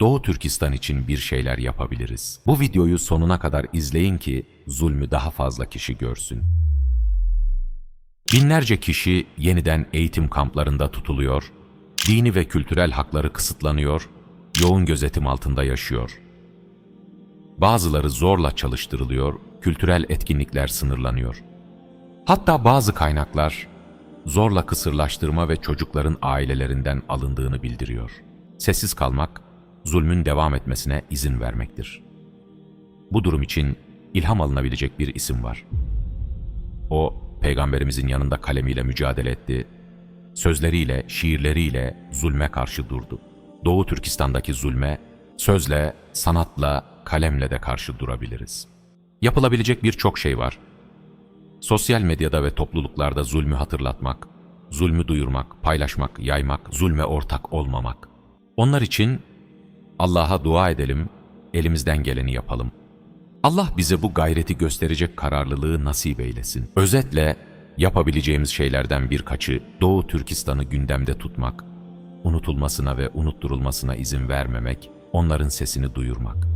Doğu Türkistan için bir şeyler yapabiliriz. Bu videoyu sonuna kadar izleyin ki zulmü daha fazla kişi görsün. Binlerce kişi yeniden eğitim kamplarında tutuluyor, dini ve kültürel hakları kısıtlanıyor, yoğun gözetim altında yaşıyor. Bazıları zorla çalıştırılıyor, kültürel etkinlikler sınırlanıyor. Hatta bazı kaynaklar zorla kısırlaştırma ve çocukların ailelerinden alındığını bildiriyor. Sessiz kalmak, zulmün devam etmesine izin vermektir. Bu durum için ilham alınabilecek bir isim var. O, peygamberimizin yanında kalemiyle mücadele etti, sözleriyle, şiirleriyle zulme karşı durdu. Doğu Türkistan'daki zulme, sözle, sanatla, kalemle de karşı durabiliriz. Yapılabilecek birçok şey var. Sosyal medyada ve topluluklarda zulmü hatırlatmak, zulmü duyurmak, paylaşmak, yaymak, zulme ortak olmamak. Onlar için Allah'a dua edelim, elimizden geleni yapalım. Allah bize bu gayreti gösterecek kararlılığı nasip eylesin. Özetle yapabileceğimiz şeylerden birkaçı Doğu Türkistan'ı gündemde tutmak, unutulmasına ve unutturulmasına izin vermemek, onların sesini duyurmak.